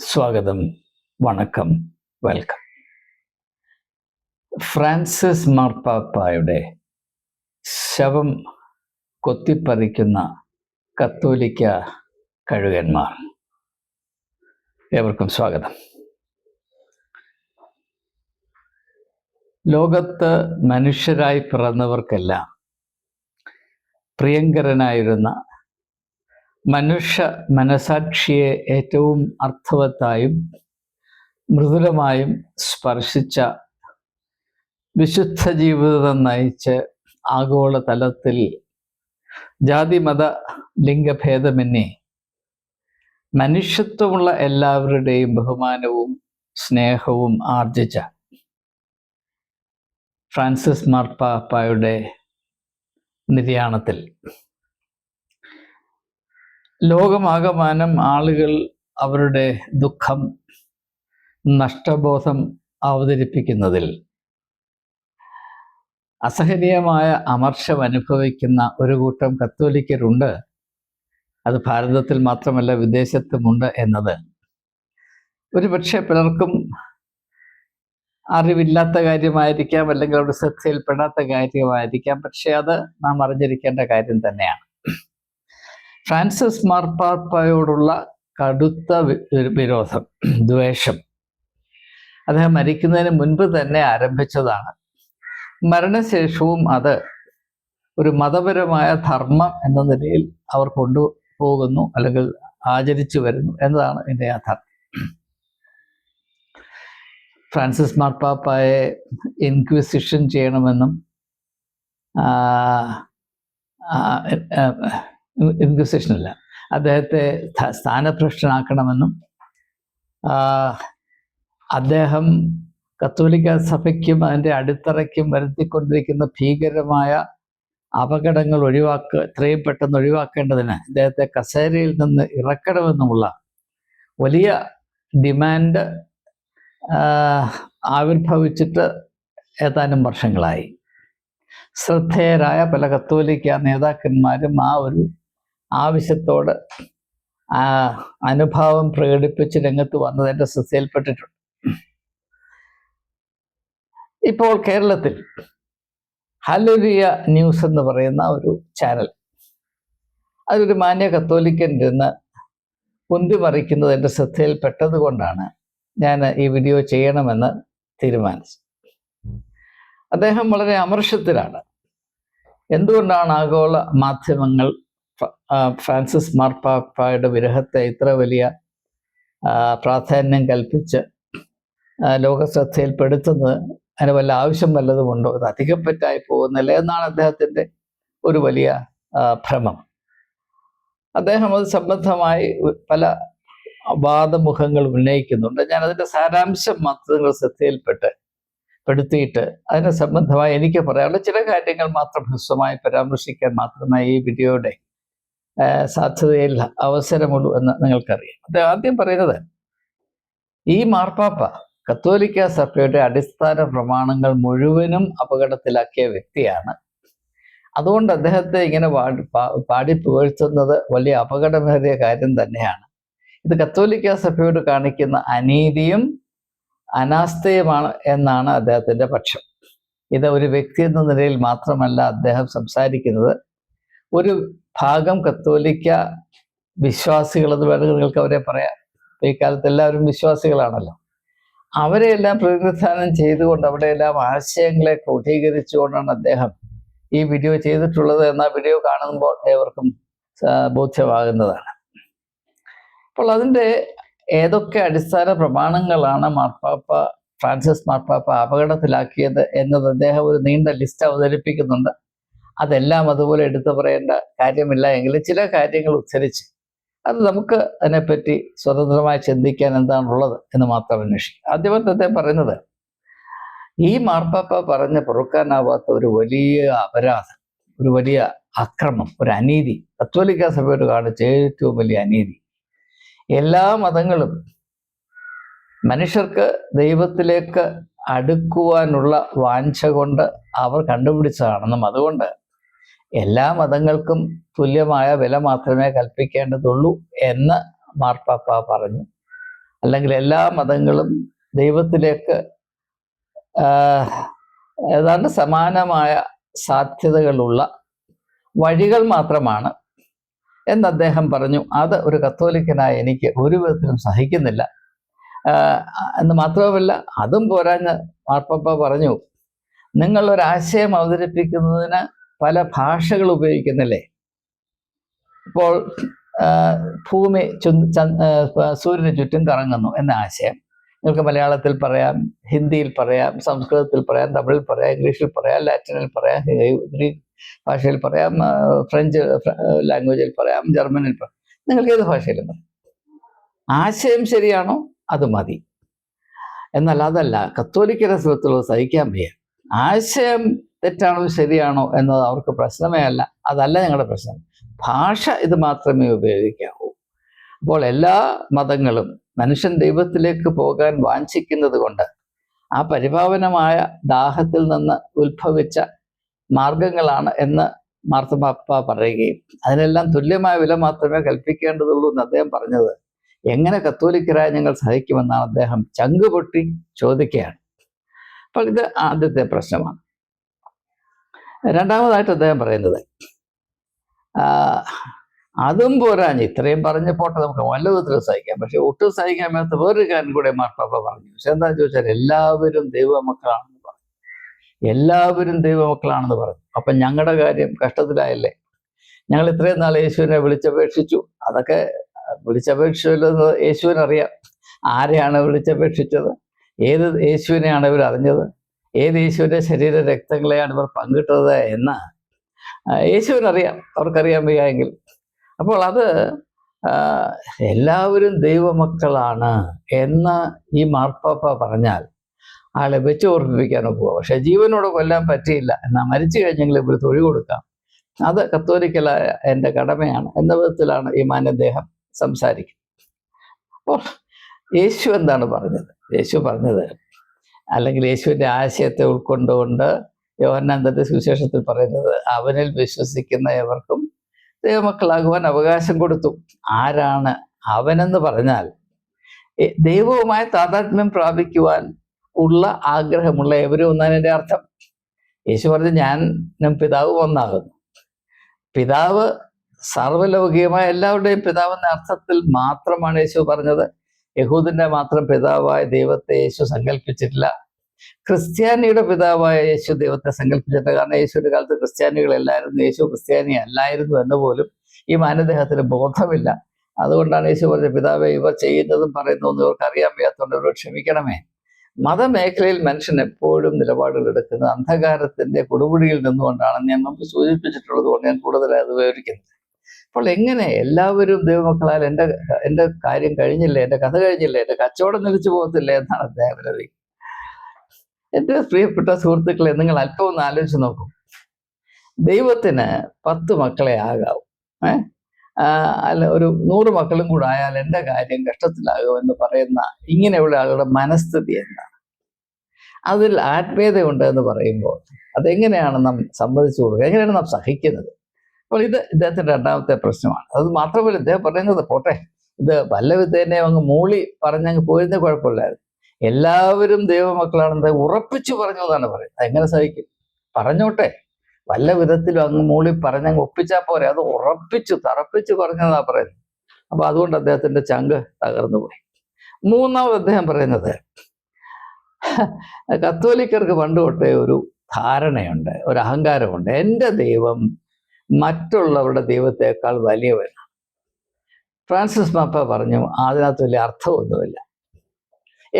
സ്വാഗതം വണക്കം welcome. Francis മാർപ്പാപ്പായുടെ ശവം കൊത്തിപ്പറിക്കുന്ന കത്തോലിക്ക കഴുകന്മാർ. ഏവർക്കും സ്വാഗതം. ലോകത്ത് മനുഷ്യരായി പിറന്നവർക്കെല്ലാം പ്രിയങ്കരനായിരുന്ന മനുഷ്യ മനസാക്ഷിയെ ഏറ്റവും അർത്ഥവത്തായും മൃദുലമായും സ്പർശിച്ച വിശുദ്ധ ജീവിതം നയിച്ച് ആഗോള തലത്തിൽ ജാതിമത ലിംഗഭേദമെന്നെ മനുഷ്യത്വമുള്ള എല്ലാവരുടെയും ബഹുമാനവും സ്നേഹവും ആർജിച്ച ഫ്രാൻസിസ് മാർപ്പാപ്പായുടെ നിര്യാണത്തിൽ. ലോകമാകമാനം ആളുകൾ അവരുടെ ദുഃഖം നഷ്ടബോധം അവതരിപ്പിക്കുന്നതിൽ അസഹനീയമായ അമർഷം അനുഭവിക്കുന്ന ഒരു കൂട്ടം കത്തോലിക്കരുണ്ട്. അത് ഭാരതത്തിൽ മാത്രമല്ല വിദേശത്തുമുണ്ട് എന്നത്. ഒരുപക്ഷെ പലർക്കും അറിവില്ലാത്ത കാര്യമായിരിക്കാം അല്ലെങ്കിൽ അവിടെ ശ്രദ്ധയിൽപ്പെടാത്ത കാര്യമായിരിക്കാം പക്ഷെ അത് നാം അറിഞ്ഞിരിക്കേണ്ട കാര്യം തന്നെയാണ്. ഫ്രാൻസിസ് മാർപ്പാപ്പയോടുള്ള കടുത്ത വിരോധം ദ്വേഷം. അദ്ദേഹം മരിക്കുന്നതിന് മുൻപ് തന്നെ ആരംഭിച്ചതാണ്. മരണശേഷവും അത് ഒരു മതപരമായ ധർമ്മം എന്ന നിലയിൽ അവർ കൊണ്ടുപോകുന്നു അല്ലെങ്കിൽ ആചരിച്ചു വരുന്നു എന്നതാണ് എന്റെ യാഥാർത്ഥ്യം. ഫ്രാൻസിസ് മാർപ്പാപ്പായെ ഇൻക്വിസിഷൻ ചെയ്യണമെന്നും ഇൻക്വിസിഷൻ അല്ല അദ്ദേഹത്തെ സ്ഥാനഭ്രഷ്ടനാക്കണമെന്നും അദ്ദേഹം കത്തോലിക്ക സഭയ്ക്കും അതിന്റെ അടിത്തറയ്ക്കും വരുത്തിക്കൊണ്ടിരിക്കുന്ന ഭീകരമായ അപകടങ്ങൾ ഒഴിവാക്ക എത്രയും പെട്ടെന്ന് ഒഴിവാക്കേണ്ടതിന് അദ്ദേഹത്തെ കസേരയിൽ നിന്ന് ഇറക്കണമെന്നുമുള്ള വലിയ ഡിമാൻഡ് ആവിർഭവിച്ചിട്ട് ഏതാനും വർഷങ്ങളായി. ശ്രദ്ധേയരായ പല കത്തോലിക്ക നേതാക്കന്മാരും ആ ഒരു ആവശ്യത്തോട് അനുഭാവം പ്രകടിപ്പിച്ച് രംഗത്ത് വന്നത് എന്റെ ശ്രദ്ധയിൽപ്പെട്ടിട്ടുണ്ട്. ഇപ്പോൾ കേരളത്തിൽ ഹലുരിയ ന്യൂസ് എന്ന് പറയുന്ന ഒരു ചാനൽ. അതൊരു മാന്യ കത്തോലിക്കൻ ഇരുന്ന് പൊന്തി മറിക്കുന്നത് എന്റെ ശ്രദ്ധയിൽപ്പെട്ടത് കൊണ്ടാണ് ഞാൻ ഈ വീഡിയോ ചെയ്യണമെന്ന് തീരുമാനിച്ചു അദ്ദേഹം വളരെ അമർഷത്തിലാണ്. എന്തുകൊണ്ടാണ് ആഗോള മാധ്യമങ്ങൾ ഫ്രാൻസിസ് മാർപ്പാപ്പയുടെ വിരഹത്തെ ഇത്ര വലിയ പ്രാധാന്യം കൽപ്പിച്ച് ലോക ശ്രദ്ധയിൽപ്പെടുത്തുന്നത് അതിന് വല്ല ആവശ്യം വല്ലതുമുണ്ടോ അത് അധികം പറ്റായി പോകുന്നില്ല എന്നാണ് അദ്ദേഹത്തിന്റെ ഒരു വലിയ ഭ്രമം. അദ്ദേഹം അത് സംബന്ധമായി പല വാദമുഖങ്ങൾ ഉന്നയിക്കുന്നുണ്ട്. ഞാൻ അതിന്റെ സാരാംശം മാത്രം നിങ്ങൾ ശ്രദ്ധയിൽപ്പെട്ട് പെടുത്തിയിട്ട് അതിനെ സംബന്ധമായി എനിക്ക് പറയാനുള്ള ചില കാര്യങ്ങൾ മാത്രം ഹ്രസ്വമായി പരാമർശിക്കാൻ മാത്രമായി ഈ വീഡിയോയുടെ സാധ്യതയിൽ അവസരമുള്ളൂ എന്ന് നിങ്ങൾക്കറിയാം. അത് ആദ്യം പറയുന്നത് ഈ മാർപ്പാപ്പ കത്തോലിക്ക സഭയുടെ അടിസ്ഥാന പ്രമാണങ്ങൾ മുഴുവനും അപകടത്തിലാക്കിയ വ്യക്തിയാണ്. അതുകൊണ്ട് അദ്ദേഹത്തെ ഇങ്ങനെ പാടി പാടി പുകഴ്ത്തുന്നത് വലിയ അപകടമേറിയ കാര്യം തന്നെയാണ്. ഇത് കത്തോലിക്ക സഭയോട് കാണിക്കുന്ന അനീതിയും അനാസ്ഥയുമാണ് എന്നാണ് അദ്ദേഹത്തിന്റെ പക്ഷം. ഇത് ഒരു വ്യക്തി എന്ന നിലയിൽ മാത്രമല്ല അദ്ദേഹം സംസാരിക്കുന്നത്. ഒരു ഭാഗം കത്തോലിക്ക വിശ്വാസികൾ എന്ന് വേണമെങ്കിൽ നിങ്ങൾക്ക് അവരെ പറയാം. ഈ കാലത്ത് എല്ലാവരും വിശ്വാസികളാണല്ലോ. അവരെയെല്ലാം പ്രതിനിധാനം ചെയ്തുകൊണ്ട് അവിടെയെല്ലാം ആശയങ്ങളെ ക്രോഡീകരിച്ചുകൊണ്ടാണ് അദ്ദേഹം ഈ വീഡിയോ ചെയ്തിട്ടുള്ളത്. എന്ന വീഡിയോ കാണുമ്പോൾ ഏവർക്കും ബോധ്യമാകുന്നതാണ്. അപ്പോൾ അതിന്റെ ഏതൊക്കെ അടിസ്ഥാന പ്രമാണങ്ങളാണ് മാർപ്പാപ്പ ഫ്രാൻസിസ് മാർപ്പാപ്പ അപകടത്തിലാക്കിയത് എന്നത് അദ്ദേഹം ഒരു നീണ്ട ലിസ്റ്റ് അവതരിപ്പിക്കുന്നുണ്ട്. അതെല്ലാം അതുപോലെ എടുത്തു പറയേണ്ട കാര്യമില്ല എങ്കിലും ചില കാര്യങ്ങൾ ഉച്ചരിച്ച് അത് നമുക്ക് അതിനെപ്പറ്റി സ്വതന്ത്രമായി ചിന്തിക്കാൻ എന്താണുള്ളത് എന്ന് മാത്രം അന്വേഷിക്കും ആദ്യം തന്നെ പറയുന്നത് ഈ മാർപ്പാപ്പ പറഞ്ഞ പൊറുക്കാനാവാത്ത ഒരു വലിയ അപരാധം ഒരു വലിയ അക്രമം ഒരു അനീതി കത്തോലിക്ക സഭയോട് കാണിച്ച ഏറ്റവും വലിയ അനീതി. എല്ലാ മതങ്ങളും മനുഷ്യർക്ക് ദൈവത്തിലേക്ക് അടുക്കുവാനുള്ള വാഞ്ച കൊണ്ട് അവർ കണ്ടുപിടിച്ചതാണെന്നും അതുകൊണ്ട് എല്ലാ മതങ്ങൾക്കും തുല്യമായ വില മാത്രമേ കൽപ്പിക്കേണ്ടതുള്ളൂ എന്ന് മാർപ്പാപ്പ പറഞ്ഞു. അല്ലെങ്കിൽ എല്ലാ മതങ്ങളും ദൈവത്തിലേക്ക് ഏതാണ്ട് സമാനമായ സാധ്യതകളുള്ള വഴികൾ മാത്രമാണ് എന്ന് അദ്ദേഹം പറഞ്ഞു. അത് ഒരു കത്തോലിക്കനായ എനിക്ക് ഒരു വിധത്തിലും സഹിക്കുന്നില്ല. എന്ന് മാത്രവുമല്ല അതും പോരാഞ്ഞ് മാർപ്പാപ്പ പറഞ്ഞു നിങ്ങൾ ഒരാശയം അവതരിപ്പിക്കുന്നതിന് പല ഭാഷകൾ ഉപയോഗിക്കുന്നില്ലേ? ഇപ്പോൾ ഭൂമി സൂര്യന് ചുറ്റും കറങ്ങുന്നു എന്ന ആശയം. നിങ്ങൾക്ക് മലയാളത്തിൽ പറയാം ഹിന്ദിയിൽ പറയാം സംസ്കൃതത്തിൽ പറയാം തമിഴിൽ പറയാം ഇംഗ്ലീഷിൽ പറയാം ലാറ്റിനിൽ പറയാം ഗ്രീക്ക് ഭാഷയിൽ പറയാം ഫ്രഞ്ച് ലാംഗ്വേജിൽ പറയാം ജർമ്മനിൽ പറയാം. നിങ്ങൾക്ക് ഏത് ഭാഷയിലും പറയാം. ആശയം ശരിയാണോ? അത് മതി. എന്നാൽ അതല്ല കത്തോലിക്കരെ സഹിക്കാൻ വയ്യ. ആശയം തെറ്റാണോ ശരിയാണോ എന്നത് അവർക്ക് പ്രശ്നമേ അല്ല. അതല്ല ഞങ്ങളുടെ പ്രശ്നം. ഭാഷ ഇത് മാത്രമേ ഉപയോഗിക്കാവൂ. അപ്പോൾ എല്ലാ മതങ്ങളും മനുഷ്യൻ ദൈവത്തിലേക്ക് പോകാൻ വാഞ്ചിക്കുന്നത് കൊണ്ട് ആ പരിഭാവനമായ ദാഹത്തിൽ നിന്ന് ഉത്ഭവിച്ച മാർഗങ്ങളാണ് എന്ന് മാർത്തമാപ്പ പറയുകയും അതിനെല്ലാം തുല്യമായ വില മാത്രമേ കൽപ്പിക്കേണ്ടതുള്ളൂ എന്ന് അദ്ദേഹം പറഞ്ഞത്. എങ്ങനെ കത്തോലിക്കരായ ഞങ്ങൾ സഹിക്കുമെന്നാണ് അദ്ദേഹം ചങ്കുപൊട്ടി ചോദിക്കുകയാണ്. അപ്പോൾ ഇത് ആദ്യത്തെ പ്രശ്നമാണ്. രണ്ടാമതായിട്ട് അദ്ദേഹം പറയുന്നത് അതും പോരാഞ്ഞ് ഇത്രയും പറഞ്ഞ പോട്ടെ നമുക്ക് വല്ല വിധത്തിൽ സഹിക്കാം. പക്ഷെ ഒട്ടും സഹിക്കാൻ മേലാത്ത വേറൊരു കാര്യം കൂടെ മാർപ്പാപ്പ പറഞ്ഞു. പക്ഷെ എന്താ ചോദിച്ചാൽ എല്ലാവരും ദൈവമക്കളാണെന്ന് പറഞ്ഞു. എല്ലാവരും ദൈവമക്കളാണെന്ന് പറഞ്ഞു. അപ്പം ഞങ്ങളുടെ കാര്യം കഷ്ടത്തിലായല്ലേ? ഞങ്ങൾ ഇത്രയും നാൾ യേശുവിനെ വിളിച്ചപേക്ഷിച്ചു. അതൊക്കെ വിളിച്ചപേക്ഷിച്ചല്ലോ യേശുവിനറിയാം. ആരെയാണ് വിളിച്ചപേക്ഷിച്ചത്? ഏത് യേശുവിനെയാണ് ഇവർ അറിഞ്ഞത് ഏത് യേശുവിന്റെ ശരീര രക്തങ്ങളെയാണ് ഇവർ പങ്കിട്ടത് എന്ന് യേശുവിനറിയാം അവർക്കറിയാൻ വയ്യായെങ്കിൽ. അപ്പോൾ അത് എല്ലാവരും ദൈവമക്കളാണ് എന്ന് ഈ മാർപ്പാപ്പ പറഞ്ഞാൽ ആളെ വെച്ച് ഓർമ്മിപ്പിക്കാനോ പോവുക പക്ഷെ ജീവനോട് കൊല്ലാൻ പറ്റിയില്ല. എന്നാൽ മരിച്ചു കഴിഞ്ഞെങ്കിൽ ഇവർ തൊഴിൽ കൊടുക്കാം. അത് കത്തോലിക്കലായ എന്റെ കടമയാണ്. എന്ന വിധത്തിലാണ് ഈ മാന്യദ്ദേഹം സംസാരിക്കുന്നത്. അപ്പോൾ യേശു എന്താണ് പറഞ്ഞത്? യേശു പറഞ്ഞത് അല്ലെങ്കിൽ യേശുവിന്റെ ആശയത്തെ ഉൾക്കൊണ്ടുകൊണ്ട് യോഹന്നാൻ തന്റെ സുവിശേഷത്തിൽ പറയുന്നത് അവനിൽ വിശ്വസിക്കുന്ന എവർക്കും ദൈവമക്കളാകുവാൻ അവകാശം കൊടുത്തു. ആരാണ് അവനെന്ന് പറഞ്ഞാൽ ദൈവവുമായ ദൈവവുമായി താതാത്മ്യം പ്രാപിക്കുവാൻ ഉള്ള ആഗ്രഹമുള്ള എവരും ഒന്നാണ് എന്റെ അർത്ഥം. യേശു പറഞ്ഞു ഞാൻ പിതാവ് ഒന്നാകുന്നു. പിതാവ് സർവലൗകികമായ എല്ലാവരുടെയും പിതാവെന്ന അർത്ഥത്തിൽ മാത്രമാണ് യേശു പറഞ്ഞത്. യഹൂദിന്റെ മാത്രം പിതാവായ ദൈവത്തെ യേശു സങ്കല്പിച്ചിട്ടില്ല ക്രിസ്ത്യാനിയുടെ പിതാവായ യേശു ദൈവത്തെ സങ്കല്പിച്ചിട്ടില്ല കാരണം യേശുവിന്റെ കാലത്ത് ക്രിസ്ത്യാനികളല്ലായിരുന്നു യേശു ക്രിസ്ത്യാനി അല്ലായിരുന്നു എന്ന് പോലും ഈ മാനദേഹത്തിന് ബോധമില്ല. അതുകൊണ്ടാണ് യേശു പറഞ്ഞ പിതാവെ ഇവർ ചെയ്യുന്നതും പറയുന്നതും ഇവർക്ക് അറിയാൻ വയ്യാത്തതുകൊണ്ട് ഇവർ ക്ഷമിക്കണമേ. മതമേഖലയിൽ മനുഷ്യൻ എപ്പോഴും നിലപാടുകൾ എടുക്കുന്നത് അന്ധകാരത്തിന്റെ കൊടുമുടിയിൽ നിന്നുകൊണ്ടാണ് ഞാൻ മുമ്പ് സൂചിപ്പിച്ചിട്ടുള്ളത് കൊണ്ട് ഞാൻ കൂടുതലായി അത് വിവരിക്കുന്നത് അപ്പോൾ എങ്ങനെ എല്ലാവരും ദൈവമക്കളാൽ എന്റെ എന്റെ കാര്യം കഴിഞ്ഞില്ലേ? എന്റെ കഥ കഴിഞ്ഞില്ലേ? എന്റെ കച്ചവടം നിലച്ചു പോകത്തില്ലേ എന്നാണ് വിലപിക്കുന്നത് എന്റെ പ്രിയപ്പെട്ട സുഹൃത്തുക്കളെ നിങ്ങൾ അല്പം ഒന്ന് ആലോചിച്ച് നോക്കും. ദൈവത്തിന് പത്ത് മക്കളെ ആകാവും. ഏഹ് അല്ല ഒരു നൂറ് മക്കളും കൂടെ ആയാൽ എന്റെ കാര്യം കഷ്ടത്തിലാകും എന്ന് പറയുന്ന ഇങ്ങനെയുള്ള ആളുടെ മനസ്ഥിതി എന്താണ്? അതിൽ ആത്മീയതയുണ്ട് എന്ന് പറയുമ്പോൾ അതെങ്ങനെയാണ് നാം സമ്മതിച്ചു കൊടുക്കുക? എങ്ങനെയാണ് നാം സഹിക്കുന്നത്? അപ്പോൾ ഇത് ഇദ്ദേഹത്തിന്റെ രണ്ടാമത്തെ പ്രശ്നമാണ്. അത് മാത്രമല്ല ഇദ്ദേഹം പറയുന്നത് പോട്ടെ ഇത് വല്ല വിദ്യേനെയും അങ്ങ് മൂളി പറഞ്ഞങ്ങ് പോയിരുന്ന കുഴപ്പമില്ലായിരുന്നു. എല്ലാവരും ദൈവമക്കളാണെന്ന് ഉറപ്പിച്ചു പറഞ്ഞു എന്നാണ് പറയുന്നത്. എങ്ങനെ സഹിക്കും? പറഞ്ഞോട്ടെ. വല്ല വിധത്തിലും അങ്ങ് മൂളി പറഞ്ഞങ്ങ് ഒപ്പിച്ചാൽ പോരെ. അത് ഉറപ്പിച്ചു തറപ്പിച്ചു പറഞ്ഞതാ പറയുന്നത്. അപ്പൊ അതുകൊണ്ട് അദ്ദേഹത്തിന്റെ ചങ്ക് തകർന്നു പോയി. മൂന്നാമത് അദ്ദേഹം പറയുന്നത് കത്തോലിക്കർക്ക് പണ്ട് തൊട്ടേ ഒരു ധാരണയുണ്ട് ഒരു അഹങ്കാരമുണ്ട്. എന്റെ ദൈവം മറ്റുള്ളവരുടെ ദൈവത്തെക്കാൾ വലിയവനാണ് ഫ്രാൻസിസ് മാപ്പ പറഞ്ഞു അതിനകത്ത് വലിയ അർത്ഥമൊന്നുമില്ല.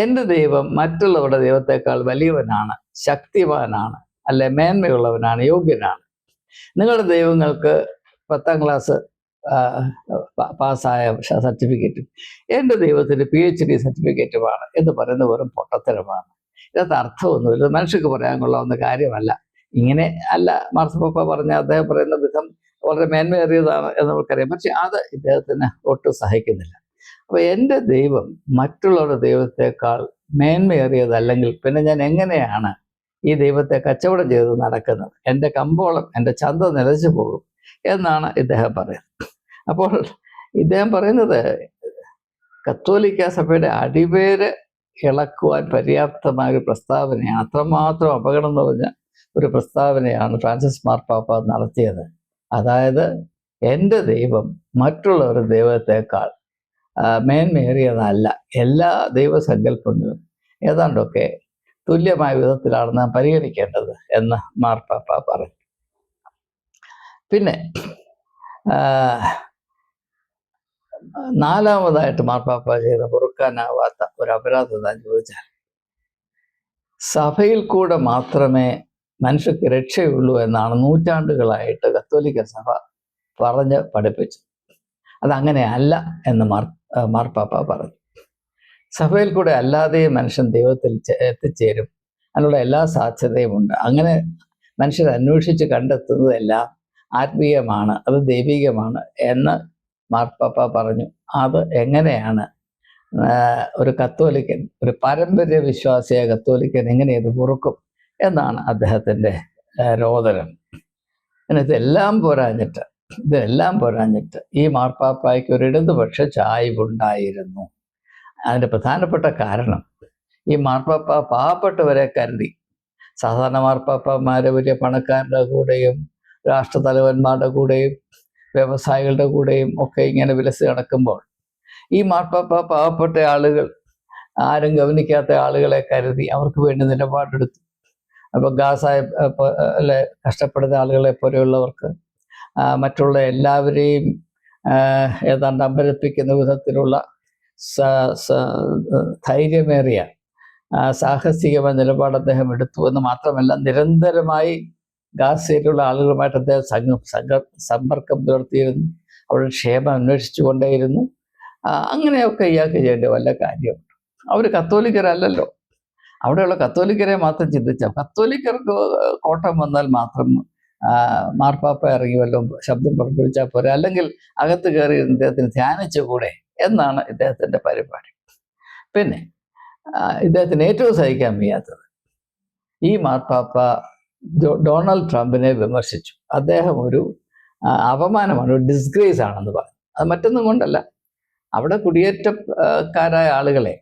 എന്റെ ദൈവം മറ്റുള്ളവരുടെ ദൈവത്തെക്കാൾ വലിയവനാണ് ശക്തിവാനാണ് അല്ലെ മേന്മയുള്ളവനാണ് യോഗ്യനാണ്. നിങ്ങളുടെ ദൈവങ്ങൾക്ക് പത്താം ക്ലാസ് പാസ്സായ സർട്ടിഫിക്കറ്റും എന്റെ ദൈവത്തിന് പി എച്ച് ഡി സർട്ടിഫിക്കറ്റുമാണ് എന്ന് പറയുന്നത് വെറും പൊട്ടത്തരമാണ്. ഇതിനകത്ത് അർത്ഥമൊന്നുമില്ല. മനുഷ്യർക്ക് പറയാൻ കൊള്ളാവുന്ന കാര്യമല്ല. ഇങ്ങനെ അല്ല മാർസ് മാർസപ്പ പറഞ്ഞ അദ്ദേഹം പറയുന്ന വിധം വളരെ മേന്മയേറിയതാണ് എന്ന് നമുക്കറിയാം. പക്ഷെ അത് ഇദ്ദേഹത്തിന് ഒട്ടും സഹിക്കുന്നില്ല. അപ്പോൾ എന്റെ ദൈവം മറ്റുള്ളവരുടെ ദൈവത്തെക്കാൾ മേന്മയേറിയതല്ലെങ്കിൽ പിന്നെ ഞാൻ എങ്ങനെയാണ് ഈ ദൈവത്തെ കച്ചവടം ചെയ്ത് നടക്കുന്നത്? എന്റെ കമ്പോളം എന്റെ ചന്ത നിലച്ചു പോകും എന്നാണ് ഇദ്ദേഹം പറയുന്നത്. അപ്പോൾ ഇദ്ദേഹം പറയുന്നത് കത്തോലിക്ക സഭയുടെ അടിവേര് ഇളക്കുവാൻ പര്യാപ്തമായ ഒരു പ്രസ്താവനയാണ്. അത്രമാത്രം അപകടം നിറഞ്ഞ ഒരു പ്രസ്താവനയാണ് ഫ്രാൻസിസ് മാർപ്പാപ്പ നടത്തിയത്. അതായത് എന്റെ ദൈവം മറ്റുള്ളവരുടെ ദൈവത്തെക്കാൾ ആ, മേന്മേറിയതല്ല എല്ലാ ദൈവസങ്കല്പങ്ങളും ഏതാണ്ടൊക്കെ തുല്യമായ വിധത്തിലാണ് നാം പരിഗണിക്കേണ്ടത് എന്ന് മാർപ്പാപ്പ പറഞ്ഞു. പിന്നെ നാലാമതായിട്ട് മാർപ്പാപ്പ ചെയ്ത പൊറുക്കാനാവാത്ത ഒരു അപരാധം ചോദിച്ചാൽ സഭയിൽ കൂടെ മാത്രമേ മനുഷ്യർക്ക് രക്ഷയുള്ളൂ എന്നാണ് നൂറ്റാണ്ടുകളായിട്ട് കത്തോലിക്ക സഭ പറഞ്ഞ് പഠിപ്പിച്ചു അതങ്ങനെ അല്ല എന്ന് മാർ മാർപ്പാപ്പ പറഞ്ഞു. സഭയിൽ കൂടെ അല്ലാതെ മനുഷ്യൻ ദൈവത്തിൽ എത്തിച്ചേരും. അതിനുള്ള എല്ലാ സാധ്യതയും ഉണ്ട്. അങ്ങനെ മനുഷ്യർ അന്വേഷിച്ച് കണ്ടെത്തുന്നതെല്ലാം ആത്മീയമാണ് അത് ദൈവികമാണ് എന്ന് മാർപ്പാപ്പ പറഞ്ഞു. അത് എങ്ങനെയാണ് ഒരു കത്തോലിക്കൻ ഒരു പാരമ്പര്യ വിശ്വാസിയായ കത്തോലിക്കൻ എങ്ങനെ ഇത് പൊറുക്കും? എന്നാണ് അദ്ദേഹത്തിന്റെ രോദനം. പിന്നെ ഇതെല്ലാം പോരാഞ്ഞിട്ട് ഇതെല്ലാം പോരാഞ്ഞിട്ട് ഈ മാർപ്പാപ്പായ്ക്ക് ഒരു ഇടതുപക്ഷ ചായ്വുണ്ടായിരുന്നു. അതിന്റെ പ്രധാനപ്പെട്ട കാരണം ഈ മാർപ്പാപ്പ പാവപ്പെട്ടവരെ കരുതി. സാധാരണ മാർപ്പാപ്പമാര് വലിയ പണക്കാരുടെ കൂടെയും രാഷ്ട്രതലവന്മാരുടെ കൂടെയും വ്യവസായികളുടെ കൂടെയും ഒക്കെ ഇങ്ങനെ വിലസ് നടക്കുമ്പോൾ ഈ മാർപ്പാപ്പ പാവപ്പെട്ട ആളുകൾ ആരും ഗവനിക്കാത്ത ആളുകളെ കരുതി അവർക്ക് വേണ്ടി നിലപാടെടുത്തു. അപ്പൊ ഗാസ അല്ലെ കഷ്ടപ്പെടുന്ന ആളുകളെ പോലെയുള്ളവർക്ക് മറ്റുള്ള എല്ലാവരെയും ഏതാണ്ട് അമ്പരപ്പിക്കുന്ന വിധത്തിലുള്ള ധൈര്യമേറിയ സാഹസികമായ നിലപാട് അദ്ദേഹം എടുത്തു എന്ന് മാത്രമല്ല നിരന്തരമായി ഗാസയിലുള്ള ആളുകളുമായിട്ട് അദ്ദേഹം സംഘ സംഘ സമ്പർക്കം പുലർത്തിയിരുന്നു. അവരുടെ ക്ഷേമം അന്വേഷിച്ചു കൊണ്ടേയിരുന്നു. അങ്ങനെയൊക്കെ ഇയാൾക്ക് ചെയ്യേണ്ട വല്ല കാര്യമുണ്ട്. അവർ കത്തോലിക്കരല്ലല്ലോ. അവിടെയുള്ള കത്തോലിക്കരെ മാത്രം ചിന്തിച്ചാൽ കത്തോലിക്കർക്ക് കോട്ടം വന്നാൽ മാത്രം മാർപ്പാപ്പ ഇറങ്ങി വല്ലതും ശബ്ദം പുറപ്പെടുവിച്ചാൽ പോരെ? അല്ലെങ്കിൽ അകത്ത് കയറി ഇദ്ദേഹത്തിന് ധ്യാനിച്ചുകൂടെ എന്നാണ് ഇദ്ദേഹത്തിന്റെ പരിപാടി. പിന്നെ ഇദ്ദേഹത്തിന് ഏറ്റവും സഹിക്കാൻ വയ്യാത്തത്. ഈ മാർപ്പാപ്പ ഡൊണാൾഡ് ട്രംപിനെ വിമർശിച്ചു. അദ്ദേഹം ഒരു അപമാനമാണ് ഒരു ഡിസ്ഗ്രേസ് ആണെന്ന് പറഞ്ഞു. അത് മറ്റൊന്നും കൊണ്ടല്ല. അവിടെ കുടിയേറ്റക്കാരായ ആളുകളെ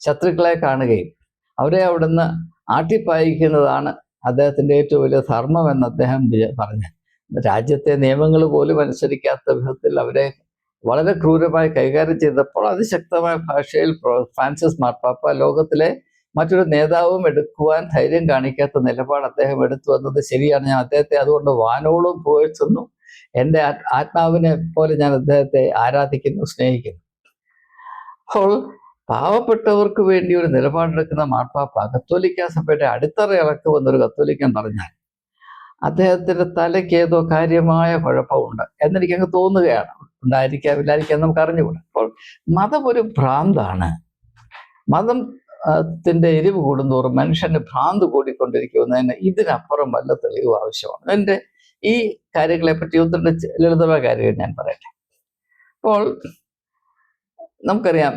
ശത്രുക്കളെ കാണുകയും അവരെ അവിടുന്ന് ആട്ടിപ്പായിക്കുന്നതാണ് അദ്ദേഹത്തിന്റെ ഏറ്റവും വലിയ ധർമ്മമെന്ന് അദ്ദേഹം പറഞ്ഞു. രാജ്യത്തെ നിയമങ്ങൾ പോലും അനുസരിക്കാത്ത വിധത്തിൽ അവരെ വളരെ ക്രൂരമായി കൈകാര്യം ചെയ്തപ്പോൾ അതിശക്തമായ ഭാഷയിൽ ഫ്രാൻസിസ് മാർപ്പാപ്പ ലോകത്തിലെ മറ്റൊരു നേതാവും എടുക്കുവാൻ ധൈര്യം കാണിക്കാത്ത നിലപാട് അദ്ദേഹം എടുത്തു വന്നത് ശരിയാണ്. ഞാൻ അദ്ദേഹത്തെ അതുകൊണ്ട് വാനോളം പുകഴ്ത്തുന്നു. എന്റെ ആത്മാവിനെ പോലെ ഞാൻ അദ്ദേഹത്തെ ആരാധിക്കുന്നു സ്നേഹിക്കുന്നു. അപ്പോൾ പാവപ്പെട്ടവർക്ക് വേണ്ടി ഒരു നിലപാടെടുക്കുന്ന മാർപ്പാപ്പ കത്തോലിക്ക സഭയുടെ അടിത്തറ ഇളക്കുമെന്നൊരു കത്തോലിക്കൻ പറഞ്ഞാൽ അദ്ദേഹത്തിന്റെ തലയ്ക്ക് ഏതോ കാര്യമായ കുഴപ്പമുണ്ട് എന്നെനിക്ക് അങ്ങ് തോന്നുകയാണ്. ഉണ്ടായിരിക്കാം ഇല്ലായിരിക്കാം നമുക്ക് അറിഞ്ഞുകൂടാ. അപ്പോൾ മതം ഒരു ഭ്രാന്താണ്. മതം ത്തിന്റെ എരിവ് കൂടുന്തോറും മനുഷ്യന് ഭ്രാന്ത് കൂടിക്കൊണ്ടിരിക്കുന്നതിന് ഇതിനപ്പുറം വല്ല തെളിവ് ആവശ്യമാണ്. എന്റെ ഈ കാര്യങ്ങളെ പറ്റി ഒത്തിരി ലളിതമായ കാര്യങ്ങൾ ഞാൻ പറയട്ടെ. അപ്പോൾ നമുക്കറിയാം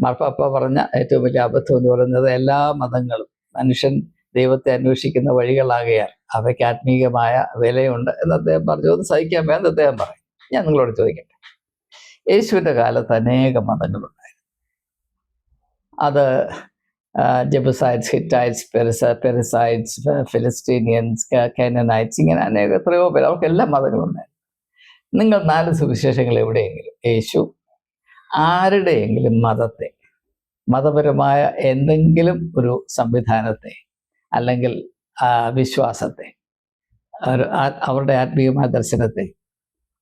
മാർപ്പാപ്പ പറഞ്ഞ ഏറ്റവും വലിയ അബദ്ധം എന്ന് പറയുന്നത് എല്ലാ മതങ്ങളും മനുഷ്യൻ ദൈവത്തെ അന്വേഷിക്കുന്ന വഴികളാകയാൽ അവയ്ക്ക് ആത്മീയമായ വിലയുണ്ട് എന്ന് അദ്ദേഹം പറഞ്ഞു. ഒന്ന് സഹിക്കാൻ വേണ്ട അദ്ദേഹം പറയും ഞാൻ നിങ്ങളോട് ചോദിക്കട്ടെ. യേശുവിന്റെ കാലത്ത് അനേക മതങ്ങളുണ്ടായിരുന്നു. അത് ജെബസൈഡ്സ് ഹിറ്റൈറ്റ്സ് പെരിസ പെരിസൈഡ്സ് ഫിലിസ്റ്റീനിയൻസ് കാനനൈറ്റ്സ് ഇങ്ങനെ അനേക എത്രയോ പേര് അവർക്ക് എല്ലാ മതങ്ങളുണ്ടായിരുന്നു. നിങ്ങൾ നാല് സുവിശേഷങ്ങൾ എവിടെയെങ്കിലും യേശു ആരുടെയെങ്കിലും മതത്തെ മതപരമായ എന്തെങ്കിലും ഒരു സംവിധാനത്തെ അല്ലെങ്കിൽ വിശ്വാസത്തെ അവരുടെ ആത്മീയമായ ദർശനത്തെ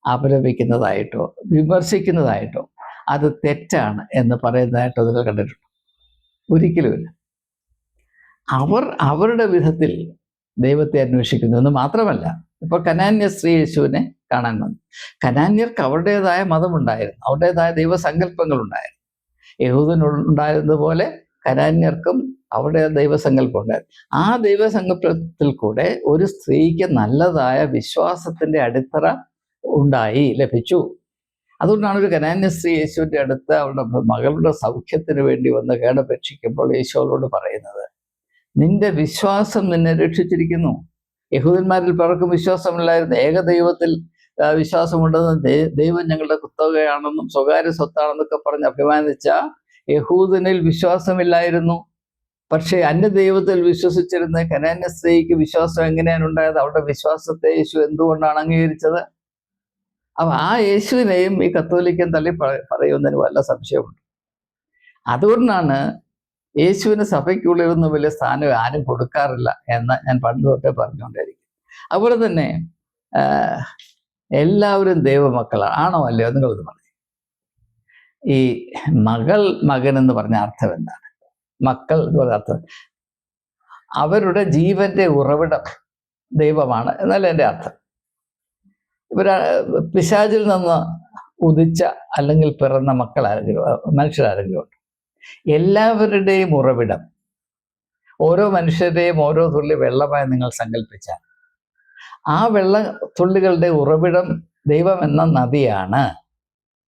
അപലപിക്കുന്നതായിട്ടോ വിമർശിക്കുന്നതായിട്ടോ അത് തെറ്റാണ് എന്ന് പറയുന്നതായിട്ടോ നിങ്ങൾ കണ്ടിട്ടുണ്ട്. ഒരിക്കലുമില്ല അവർ അവരുടെ വിധത്തിൽ ദൈവത്തെ അന്വേഷിക്കുന്നു എന്ന് മാത്രമല്ല ഇപ്പൊ കനാന്യ സ്ത്രീ യേശുവിനെ കാണാൻ വന്നു. കനാന്യർക്ക് അവരുടേതായ മതമുണ്ടായിരുന്നു. അവരുടേതായ ദൈവസങ്കല്പങ്ങൾ ഉണ്ടായിരുന്നു യഹൂദനുണ്ടായിരുന്നതുപോലെ കനാന്യർക്കും അവരുടെ ദൈവസങ്കല്പം ഉണ്ടായിരുന്നു. ആ ദൈവസങ്കല്പത്തിൽ കൂടെ ഒരു സ്ത്രീക്ക് നല്ലതായ വിശ്വാസത്തിന്റെ അടിത്തറ ഉണ്ടായി ലഭിച്ചു. അതുകൊണ്ടാണ് ഒരു കനാന്യ സ്ത്രീ യേശുവിന്റെ അടുത്ത് അവളുടെ മകളുടെ സൗഖ്യത്തിന് വേണ്ടി വന്ന് കേടപേക്ഷിക്കുമ്പോൾ യേശു പറയുന്നത് നിന്റെ വിശ്വാസം നിന്നെ രക്ഷിച്ചിരിക്കുന്നു. യഹൂദന്മാരിൽ പലർക്കും വിശ്വാസമില്ലായിരുന്നു. ഏകദൈവത്തിൽ വിശ്വാസമുണ്ടെന്നും ദൈവം ഞങ്ങളുടെ കുത്തകയാണെന്നും സ്വകാര്യ സ്വത്താണെന്നൊക്കെ പറഞ്ഞ് അഭിമാനിച്ച യഹൂദനിൽ വിശ്വാസമില്ലായിരുന്നു. പക്ഷേ അന്യ ദൈവത്തിൽ വിശ്വസിച്ചിരുന്ന കനാന്യ സ്ത്രീക്ക് വിശ്വാസം എങ്ങനെയാണ് ഉണ്ടായത്? അവരുടെ വിശ്വാസത്തെ യേശു എന്തുകൊണ്ടാണ് അംഗീകരിച്ചത്? അപ്പൊ ആ യേശുവിനെയും ഈ കത്തോലിക്കൻ തള്ളി പറ- പറയുന്നതിന് വല്ല സംശയമുണ്ട്. അതുകൊണ്ടാണ് യേശുവിന് സഭയ്ക്കുള്ളിലൊന്നും വലിയ സ്ഥാനം ആരും കൊടുക്കാറില്ല എന്ന് ഞാൻ പണ്ട് തൊട്ടേ പറഞ്ഞുകൊണ്ടിരിക്കും അതുപോലെ തന്നെ എല്ലാവരും ദൈവമക്കളാണ് ആണോ അല്ലയോ നിങ്ങളത് പറയും ഈ മകൾ മകൻ എന്ന് പറഞ്ഞ അർത്ഥം എന്താണ്? മക്കൾ എന്ന് പറഞ്ഞ അർത്ഥം. അവരുടെ ജീവന്റെ ഉറവിടം ദൈവമാണ് എന്നല്ല എന്റെ അർത്ഥം. ഇവരാ പിശാചിൽ നിന്ന് ഉദിച്ച അല്ലെങ്കിൽ പിറന്ന മക്കൾ ആരെങ്കിലും മനുഷ്യരാരെങ്കിലും ഉണ്ട് എല്ലാവരുടെയും ഉറവിടം. ഓരോ മനുഷ്യരുടെയും ഓരോ തുള്ളി വെള്ളമായി നിങ്ങൾ സങ്കല്പിച്ചാൽ ആ വെള്ള തുള്ളികളുടെ ഉറവിടം ദൈവം എന്ന നദിയാണ്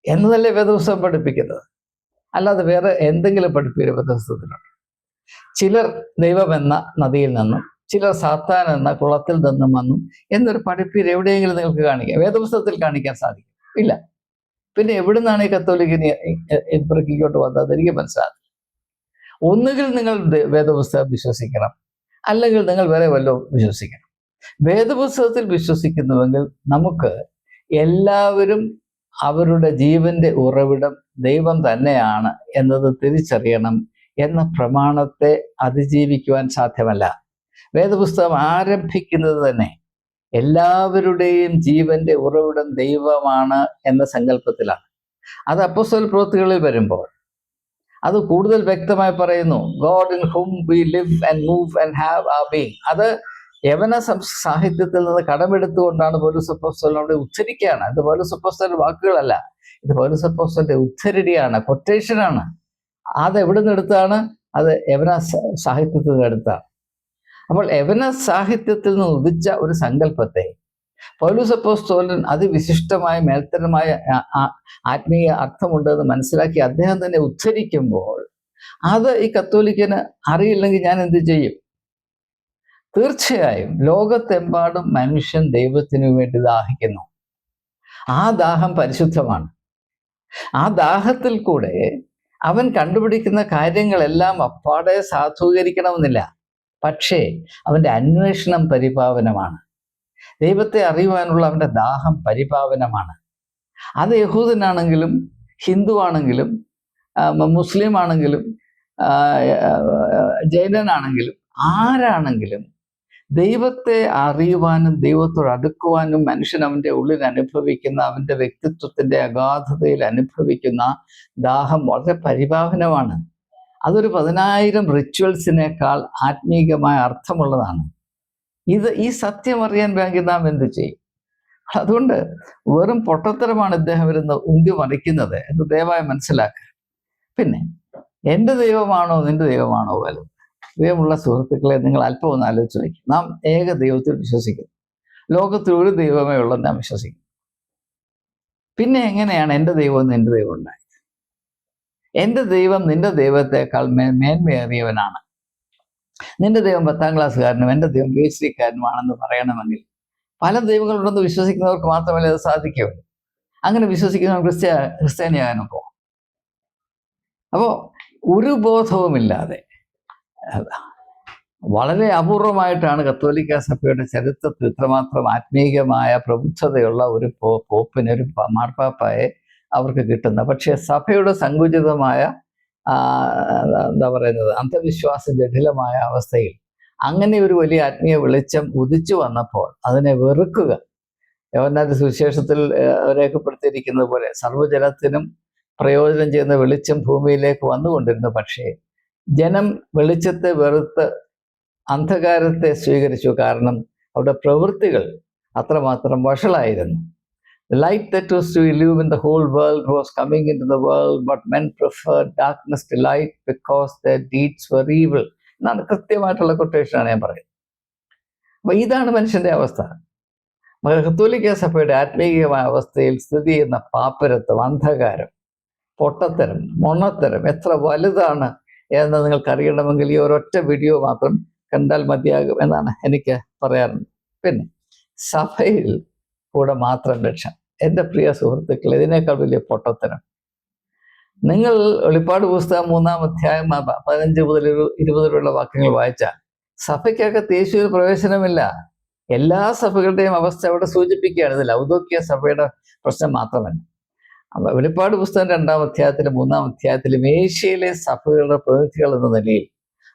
എന്നതല്ലേ വേദപുസ്തകം പഠിപ്പിക്കുന്നത്? അല്ലാതെ വേറെ എന്തെങ്കിലും പഠിപ്പിക്കുക വേദപുസ്തകത്തിലുണ്ട്? ചിലർ ദൈവം എന്ന നദിയിൽ നിന്നും ചിലർ സാത്താൻ എന്ന കുളത്തിൽ നിന്നും വന്നു എന്നൊരു പഠിപ്പീര് എവിടെയെങ്കിലും നിങ്ങൾക്ക് കാണിക്കാം. വേദപുസ്തകത്തിൽ കാണിക്കാൻ സാധിക്കും. ഇല്ല. പിന്നെ എവിടുന്നാണ് ഈ കത്തോലിക്കിന് ഇത്രക്കിങ്ങോട്ട് വന്നത്? എനിക്ക് മനസ്സിലാകും ഒന്നുകിൽ നിങ്ങൾ വേദപുസ്തകം വിശ്വസിക്കണം. അല്ലെങ്കിൽ നിങ്ങൾ വേറെ വല്ലതും വിശ്വസിക്കണം. വേദപുസ്തകത്തിൽ വിശ്വസിക്കുന്നുവെങ്കിൽ നമുക്ക് എല്ലാവരും അവരുടെ ജീവന്റെ ഉറവിടം ദൈവം തന്നെയാണ് എന്നത് തിരിച്ചറിയണം എന്ന പ്രമാണത്തെ അതിജീവിക്കുവാൻ സാധ്യമല്ല. വേദപുസ്തകം ആരംഭിക്കുന്നത് തന്നെ എല്ലാവരുടെയും ജീവന്റെ ഉറവിടം ദൈവമാണ് എന്ന സങ്കല്പത്തിലാണ്. അത് അപ്പസ്വൽ പ്രവൃത്തികളിൽ വരുമ്പോൾ അത് കൂടുതൽ വ്യക്തമായി പറയുന്നു. God in him we live and move and have a being അത് യവന സാഹിത്യത്തിൽ നിന്ന് കടമെടുത്തുകൊണ്ടാണ് പോലീസ് അപ്പോസ്തലൻ അവിടെ ഉദ്ധരിക്കുകയാണ്. ഇത് പോലീസ് അപ്പോസ്തലന്റെ വാക്കുകളല്ല. ഇത് പോലീസ് അപ്പോസ്തലന്റെ ഉദ്ധരടിയാണ് കൊട്ടേഷനാണ് അത് എവിടെ നിന്ന് എടുത്താണ് അത് യവന സാഹിത്യത്തിൽ നിന്ന് എടുത്താണ് അപ്പോൾ യവന സാഹിത്യത്തിൽ നിന്ന് ഉദിച്ച ഒരു സങ്കല്പത്തെ പൗലൂസ് അപ്പോസ്തോലൻ അതിവിശിഷ്ടമായ മേൽത്തരമായ ആത്മീയ അർത്ഥമുണ്ടെന്ന് മനസ്സിലാക്കി അദ്ദേഹം തന്നെ ഉദ്ധരിക്കുമ്പോൾ അത് ഈ കത്തോലിക്കന് അറിയില്ലെങ്കിൽ ഞാൻ എന്ത് ചെയ്യും? തീർച്ചയായും ലോകത്തെമ്പാടും മനുഷ്യൻ ദൈവത്തിനു വേണ്ടി ദാഹിക്കുന്നു. ആ ദാഹം പരിശുദ്ധമാണ്. ആ ദാഹത്തിൽ കൂടെ അവൻ കണ്ടുപിടിക്കുന്ന കാര്യങ്ങളെല്ലാം അപ്പാടെ സാധൂകരിക്കണമെന്നില്ല. പക്ഷേ അവന്റെ അന്വേഷണം പരിപാവനമാണ്. ദൈവത്തെ അറിയുവാനുള്ള അവന്റെ ദാഹം പരിപാവനമാണ്. അത് യഹൂദനാണെങ്കിലും ഹിന്ദു ആണെങ്കിലും മുസ്ലിം ആണെങ്കിലും ജൈനനാണെങ്കിലും ആരാണെങ്കിലും ദൈവത്തെ അറിയുവാനും ദൈവത്തോട് അടുക്കുവാനും മനുഷ്യൻ അവന്റെ ഉള്ളിൽ അനുഭവിക്കുന്ന അവന്റെ വ്യക്തിത്വത്തിന്റെ അഗാധതയിൽ അനുഭവിക്കുന്ന ദാഹം വളരെ പരിപാവനമാണ് അതൊരു പതിനായിരം റിച്വൽസിനേക്കാൾ ആത്മീകമായ അർത്ഥമുള്ളതാണ്. ഇത് ഈ സത്യം അറിയാൻ വേണ്ടി നാം എന്ത് ചെയ്യും? അതുകൊണ്ട് വെറും പൊട്ടത്തരമാണ് ഇദ്ദേഹം ഇരുന്ന് ഉന്തി മറിക്കുന്നത് എന്ന് ദയവായി മനസ്സിലാക്കുക. പിന്നെ എന്റെ ദൈവമാണോ നിന്റെ ദൈവമാണോ വലുത്? പ്രിയമുള്ള സുഹൃത്തുക്കളെ നിങ്ങൾ അല്പം ഒന്ന് ആലോചിച്ച് നോക്കി. നാം ഏക ദൈവത്തിൽ വിശ്വസിക്കുന്നു. ലോകത്തിൽ ഒരു ദൈവമേ ഉള്ളെന്ന് നാം വിശ്വസിക്കുന്നു. പിന്നെ എങ്ങനെയാണ് എന്റെ ദൈവം നിന്റെ ദൈവം ഉണ്ടായത്? എന്റെ ദൈവം നിന്റെ ദൈവത്തെക്കാൾ മേ മേന്മയേറിയവനാണ്. നിന്റെ ദൈവം പത്താം ക്ലാസ്സുകാരനും എന്റെ ദൈവം പി എച്ച് ഡിക്കാരനുമാണെന്ന് പറയണമെങ്കിൽ പല ദൈവങ്ങളുണ്ടെന്ന് വിശ്വസിക്കുന്നവർക്ക് മാത്രമല്ല അത് സാധിക്കുകയുള്ളൂ. അങ്ങനെ വിശ്വസിക്കുന്നവർ ക്രിസ്ത്യ ക്രിസ്ത്യാനിയാകാനും പോകും അപ്പോൾ ഒരു ബോധവുമില്ലാതെ വളരെ അപൂർവമായിട്ടാണ് കത്തോലിക്ക സഭയുടെ ചരിത്രത്തിൽ ഇത്രമാത്രം ആത്മീയമായ പ്രബുദ്ധതയുള്ള ഒരു പോപ്പിന് ഒരു മാർപ്പാപ്പായെ അവർക്ക് കിട്ടുന്നത്. പക്ഷേ സഭയുടെ സങ്കുചിതമായ എന്താ പറയുന്നത് അന്ധവിശ്വാസ ജഠിലമായ അവസ്ഥയിൽ അങ്ങനെ ഒരു വലിയ ആത്മീയ വെളിച്ചം ഉദിച്ചു വന്നപ്പോൾ അതിനെ വെറുക്കുക. യവനാഥ സുവിശേഷത്തിൽ രേഖപ്പെടുത്തിയിരിക്കുന്നത് പോലെ സർവജലത്തിനും പ്രയോജനം ചെയ്യുന്ന വെളിച്ചം ഭൂമിയിലേക്ക് വന്നുകൊണ്ടിരുന്നു. പക്ഷേ ജനം വെളിച്ചത്തെ വെറുത്ത് അന്ധകാരത്തെ സ്വീകരിച്ചു. കാരണം അവരുടെ പ്രവൃത്തികൾ അത്രമാത്രം വഷളായിരുന്നു. Light that was to live in the whole world was coming in to the world but men prefer darkness to light because the deeds were evil എന്നാണ് കൃത്യമായിട്ടുള്ള കൊട്ടേഷനാണ് ഞാൻ പറയുന്നത്. അപ്പൊ ഇതാണ് മനുഷ്യന്റെ അവസ്ഥ. കത്തോലിക്ക സഭയുടെ ആത്മീയമായ അവസ്ഥയിൽ സ്ഥിതി ചെയ്യുന്ന പാപ്പരത്വം അന്ധകാരം പൊട്ടത്തരം മൊണ്ണത്തരം എത്ര വലുതാണ് എന്ന് നിങ്ങൾക്ക് അറിയണമെങ്കിൽ ഈ ഒരൊറ്റ വീഡിയോ മാത്രം കണ്ടാൽ മതിയാകും എന്നാണ് എനിക്ക് പറയാറുണ്ട്. പിന്നെ സഭയിൽ കൂടെ മാത്രം രക്ഷ. എന്റെ പ്രിയ സുഹൃത്തുക്കൾ ഇതിനേക്കാൾ വലിയ പൊട്ടത്തരം. നിങ്ങൾ വെളിപ്പാട് പുസ്തകം മൂന്നാം അധ്യായം പതിനഞ്ച് മുതൽ ഇരുപത് വരെയുള്ള വാക്യങ്ങൾ വായിച്ചാൽ സഭയ്ക്കകത്ത് യേശുവിന് പ്രവേശനമില്ല. എല്ലാ സഭകളുടെയും അവസ്ഥ അവിടെ സൂചിപ്പിക്കുകയാണ്. ഇത് ലൗദോക്യ സഭയുടെ പ്രശ്നം മാത്രമല്ല. വെളിപ്പാട് പുസ്തകം രണ്ടാം അധ്യായത്തിലും മൂന്നാം അധ്യായത്തിലും ഏഷ്യയിലെ സഭകളുടെ പ്രതിനിധികൾ എന്ന നിലയിൽ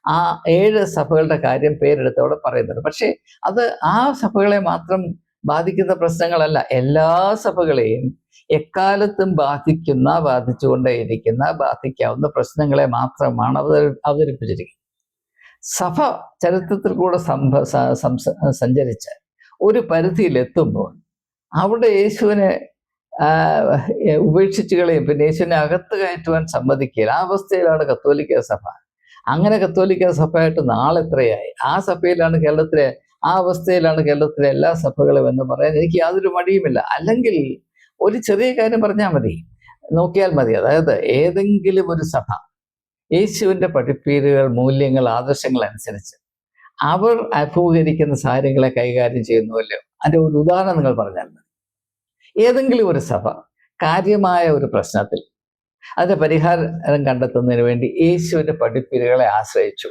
ആ ഏഴ് സഭകളുടെ കാര്യം പേരെടുത്ത് അവിടെ പറയുന്നുണ്ട്. പക്ഷേ അത് ആ സഭകളെ മാത്രം ബാധിക്കുന്ന പ്രശ്നങ്ങളല്ല. എല്ലാ സഭകളെയും എക്കാലത്തും ബാധിക്കുന്ന ബാധിച്ചുകൊണ്ടേയിരിക്കുന്ന ബാധിക്കാവുന്ന പ്രശ്നങ്ങളെ മാത്രമാണ് അവതരി അവതരിപ്പിച്ചിരിക്കുന്നത്. സഭ ചരിത്രത്തിൽ കൂടെ സംഭ സഞ്ചരിച്ച് ഒരു പരിധിയിലെത്തുമ്പോൾ അവിടെ യേശുവിനെ ഉപേക്ഷിച്ച് കളയും പിന്നെ യേശുവിനെ അകത്ത് കയറ്റുവാൻ സമ്മതിക്കില്ല ആ അവസ്ഥയിലാണ് കത്തോലിക്ക സഭ. അങ്ങനെ കത്തോലിക്ക സഭയായിട്ട് നാളെ എത്രയായി ആ സഭയിലാണ് കേരളത്തിലെ ആ അവസ്ഥയിലാണ് കേരളത്തിലെ എല്ലാ സഭകളും എന്ന് പറയാൻ എനിക്ക് യാതൊരു മടിയുമില്ല. അല്ലെങ്കിൽ ഒരു ചെറിയ കാര്യം പറഞ്ഞാൽ മതി. നോക്കിയാൽ മതി. അതായത് ഏതെങ്കിലും ഒരു സഭ യേശുവിന്റെ പഠിപ്പീരുകൾ മൂല്യങ്ങൾ ആദർശങ്ങൾ അനുസരിച്ച് അവർ അഭിമുഖീകരിക്കുന്ന കാര്യങ്ങളെ കൈകാര്യം ചെയ്യുന്നുവല്ലോ അതിന്റെ ഒരു ഉദാഹരണം നിങ്ങൾ പറഞ്ഞാൽ മതി. ഏതെങ്കിലും ഒരു സഭ കാര്യമായ ഒരു പ്രശ്നത്തിൽ അതിന്റെ പരിഹാരം കണ്ടെത്തുന്നതിന് വേണ്ടി യേശുവിന്റെ പഠിപ്പീരുകളെ ആശ്രയിച്ചു.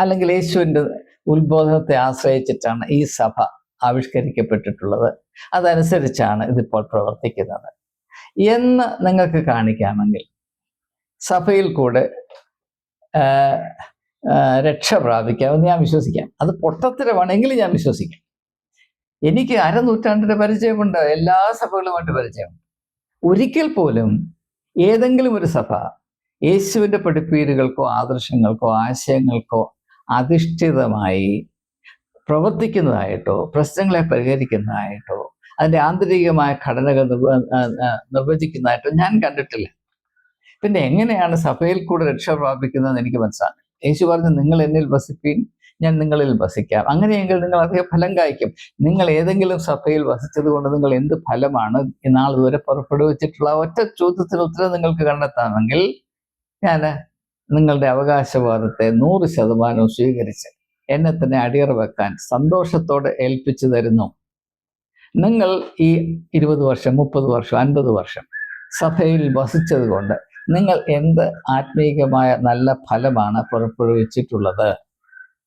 അല്ലെങ്കിൽ യേശുവിന്റെ ഉത്ബോധനത്തെ ആശ്രയിച്ചിട്ടാണ് ഈ സഭ ആവിഷ്കരിക്കപ്പെട്ടിട്ടുള്ളത്. അതനുസരിച്ചാണ് ഇതിപ്പോൾ പ്രവർത്തിക്കുന്നത്. എന്ന് നിങ്ങൾക്ക് കാണിക്കാമെങ്കിൽ സഭയിൽ കൂടെ രക്ഷ പ്രാപിക്കാമെന്ന് ഞാൻ വിശ്വസിക്കാം. അത് പൊട്ടത്തരമാണെങ്കിൽ ഞാൻ വിശ്വസിക്കാം. എനിക്ക് അരനൂറ്റാണ്ടിന്റെ പരിചയമുണ്ട് എല്ലാ സഭകളുമായിട്ട് പരിചയമുണ്ട്. ഒരിക്കൽ പോലും ഏതെങ്കിലും ഒരു സഭ യേശുവിന്റെ പഠിപ്പീരുകൾക്കോ ആദർശങ്ങൾക്കോ ആശയങ്ങൾക്കോ അധിഷ്ഠിതമായി പ്രവർത്തിക്കുന്നതായിട്ടോ പ്രശ്നങ്ങളെ പരിഹരിക്കുന്നതായിട്ടോ അതിന്റെ ആന്തരികമായ ഘടനകൾ നിർവചിക്കുന്നതായിട്ടോ ഞാൻ കണ്ടിട്ടില്ല. പിന്നെ എങ്ങനെയാണ് സഭയിൽ കൂടെ രക്ഷ പ്രാപിക്കുന്നതെന്ന് എനിക്ക് മനസ്സിലാകും യേശു പറഞ്ഞു നിങ്ങൾ എന്നിൽ വസിപ്പീൻ ഞാൻ നിങ്ങളിൽ വസിക്കാം. അങ്ങനെയെങ്കിൽ നിങ്ങൾ അധിക ഫലം കായ്ക്കും. നിങ്ങൾ ഏതെങ്കിലും സഭയിൽ വസിച്ചത് കൊണ്ട് നിങ്ങൾ എന്ത് ഫലമാണ്? ഇന്നാളിതുവരെ പുറപ്പെടുവിച്ചിട്ടുള്ള ആ ഒറ്റ ചോദ്യത്തിന് ഉത്തരം നിങ്ങൾക്ക് കണ്ടെത്താമെങ്കിൽ ഞാൻ നിങ്ങളുടെ അവകാശവാദത്തെ നൂറ് ശതമാനവും സ്വീകരിച്ച് എന്നെ തന്നെ അടിയറ വെക്കാൻ സന്തോഷത്തോടെ ഏൽപ്പിച്ചു തരുന്നു. നിങ്ങൾ ഈ ഇരുപത് വർഷം മുപ്പത് വർഷം അൻപത് വർഷം സഭയിൽ വസിച്ചത് കൊണ്ട് നിങ്ങൾ എന്ത് ആത്മീകമായ നല്ല ഫലമാണ് പുറപ്പെടുവിച്ചിട്ടുള്ളത്?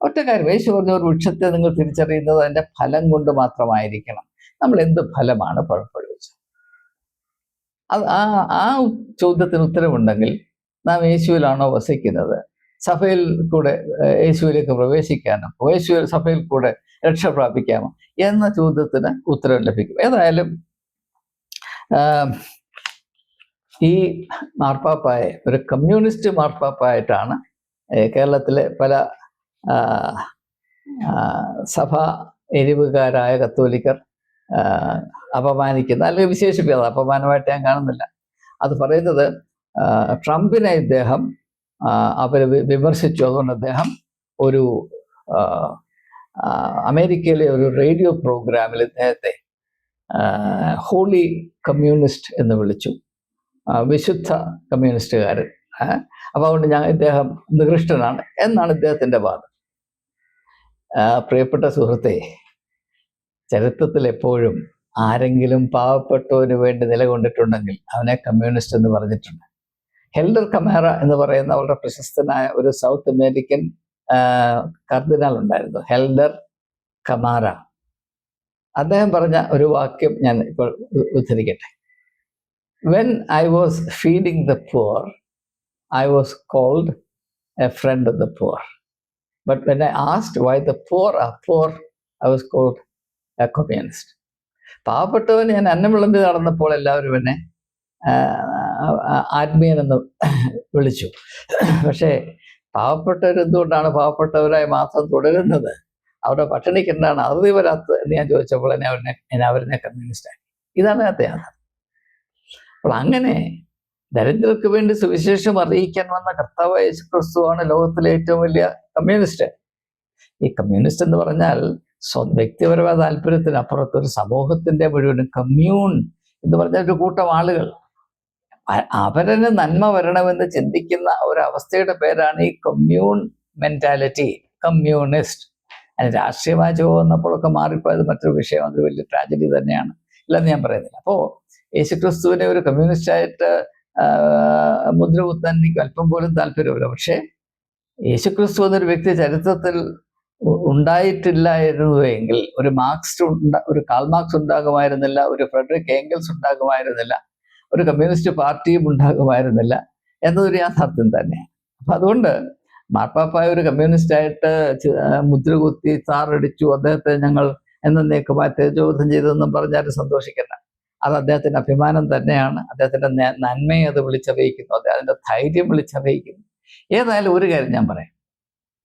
ഒറ്റ യേശു പറഞ്ഞ ഒരു വൃക്ഷത്തെ നിങ്ങൾ തിരിച്ചറിയുന്നത് അതിന്റെ ഫലം കൊണ്ട് മാത്രമായിരിക്കണം. നമ്മൾ എന്ത് ഫലമാണ് പുറപ്പെടുവിച്ചത്? അത് ആ ആ ചോദ്യത്തിന് ഉത്തരവുണ്ടെങ്കിൽ നാം യേശുവിലാണോ വസിക്കുന്നത്? സഭയിൽ കൂടെ യേശുവിലേക്ക് പ്രവേശിക്കാനോ? യേശുവിൽ സഭയിൽ കൂടെ രക്ഷ പ്രാപിക്കാമോ? എന്ന ചോദ്യത്തിന് ഉത്തരം ലഭിക്കും. ഏതായാലും ഈ മാർപ്പാപ്പായെ ഒരു കമ്മ്യൂണിസ്റ്റ് മാർപ്പാപ്പായിട്ടാണ് കേരളത്തിലെ പല സഭ എരിവുകാരായ കത്തോലിക്കർ അപമാനിക്കുന്ന അല്ലെങ്കിൽ വിശേഷിപ്പിക്കുന്നത് അപമാനമായിട്ട് ഞാൻ കാണുന്നില്ല. അത് പറയുന്നത് ട്രംപിനെ ഇദ്ദേഹം അവർ വിമർശിച്ചു. അതുകൊണ്ട് അദ്ദേഹം ഒരു അമേരിക്കയിലെ ഒരു റേഡിയോ പ്രോഗ്രാമിൽ ഇദ്ദേഹത്തെ ഹോളി കമ്മ്യൂണിസ്റ്റ് എന്ന് വിളിച്ചു. വിശുദ്ധ കമ്മ്യൂണിസ്റ്റുകാരൻ അപ്പോൾ അതുകൊണ്ട് ഞാൻ ഇദ്ദേഹം നികൃഷ്ടനാണ് എന്നാണ് ഇദ്ദേഹത്തിന്റെ വാദം. പ്രിയപ്പെട്ട സുഹൃത്തെ ചരിത്രത്തിൽ എപ്പോഴും ആരെങ്കിലും പാവപ്പെട്ടവന് വേണ്ടി നിലകൊണ്ടിട്ടുണ്ടെങ്കിൽ അവനെ കമ്മ്യൂണിസ്റ്റ് എന്ന് പറഞ്ഞിട്ടുണ്ട്. ഹെൽഡർ കമേറ എന്ന് പറയുന്ന വളരെ പ്രശസ്തനായ ഒരു സൗത്ത് അമേരിക്കൻ കർദിനാൾ ഉണ്ടായിരുന്നു. ഹെൽഡർ കമാറ അദ്ദേഹം പറഞ്ഞ ഒരു വാക്യം ഞാൻ ഇപ്പോൾ ഉദ്ധരിക്കട്ടെ. When I was feeding the poor I was called a friend of the poor but when I asked why the poor are poor, I was called a communist. പാവപ്പെട്ടവൻ ഞാൻ അന്നം വിളമ്പി നടന്നപ്പോൾ എല്ലാവരും എന്നെ ആത്മീയനെന്ന് വിളിച്ചു. പക്ഷേ പാവപ്പെട്ടവർ എന്തുകൊണ്ടാണ് പാവപ്പെട്ടവരായി മാത്രം തുടരുന്നത്? അവരുടെ പട്ടിണിക്ക് എന്താണ് അറുതി വരാത്തത് എന്ന് ഞാൻ ചോദിച്ചപ്പോൾ എന്നെ അവരെ എന്നെ അവരെന്നെ കമ്മ്യൂണിസ്റ്റായി ഇതാണ് യാഥാർത്ഥ്യം. അപ്പോൾ അങ്ങനെ ദരിദ്രർക്ക് വേണ്ടി സുവിശേഷം അറിയിക്കാൻ വന്ന കർത്താവ് യേശു ക്രിസ്തുവാണ് ലോകത്തിലെ ഏറ്റവും വലിയ കമ്മ്യൂണിസ്റ്റ്. ഈ കമ്മ്യൂണിസ്റ്റ് എന്ന് പറഞ്ഞാൽ സ്വ വ്യക്തിപരമായ താല്പര്യത്തിന് അപ്പുറത്ത് ഒരു സമൂഹത്തിന്റെ മുഴുവനും കമ്മ്യൂൺ എന്ന് പറഞ്ഞ ഒരു കൂട്ടം ആളുകൾ. അവരന് നന്മ വരണമെന്ന് ചിന്തിക്കുന്ന ഒരവസ്ഥയുടെ പേരാണ് ഈ കമ്മ്യൂൺ മെന്റാലിറ്റി കമ്മ്യൂണിസ്റ്റ്. അതിന് രാഷ്ട്രീയമായ ചോ വന്നപ്പോഴൊക്കെ മാറിപ്പോയത് മറ്റൊരു വിഷയം അത് വലിയ ട്രാജഡി തന്നെയാണ്. ഇല്ലെന്ന് ഞാൻ പറയുന്നില്ല. അപ്പോൾ യേശുക്രിസ്തുവിനെ ഒരു കമ്മ്യൂണിസ്റ്റായിട്ട് മുദ്ര കുത്താൻ എനിക്ക് അല്പം പോലും താല്പര്യമില്ല പക്ഷേ യേശുക്രിസ്തു എന്നൊരു വ്യക്തി ചരിത്രത്തിൽ ഉണ്ടായിട്ടില്ലായിരുന്നു ഉണ്ടായിട്ടില്ലായിരുന്നുവെങ്കിൽ ഒരു മാർക്സ് ഒരു കാൾ മാർക്സ് ഉണ്ടാകുമായിരുന്നില്ല ഒരു ഫ്രെഡറിക് ഏംഗൽസ് ഉണ്ടാകുമായിരുന്നില്ല ഒരു കമ്മ്യൂണിസ്റ്റ് പാർട്ടിയും ഉണ്ടാകുമായിരുന്നില്ല എന്നതൊരു യാഥാർത്ഥ്യം തന്നെ അപ്പൊ അതുകൊണ്ട് മാർപ്പാപ്പായ ഒരു കമ്മ്യൂണിസ്റ്റായിട്ട് ആയിട്ട് ആ, മുദ്ര കുത്തി താറടിച്ചു അദ്ദേഹത്തെ ഞങ്ങൾ എന്നേക്കുമായി തേജോധം ചെയ്തെന്നും പറഞ്ഞാൽ സന്തോഷിക്കണ്ട. അത് അദ്ദേഹത്തിന്റെ അഭിമാനം തന്നെയാണ്. അദ്ദേഹത്തിന്റെ നന്മയെ അത് വിളിച്ചറിയിക്കുന്നു. അദ്ദേഹത്തിന്റെ ധൈര്യം വിളിച്ചറിയിക്കുന്നു. ഏതായാലും ഒരു കാര്യം ഞാൻ പറയാം.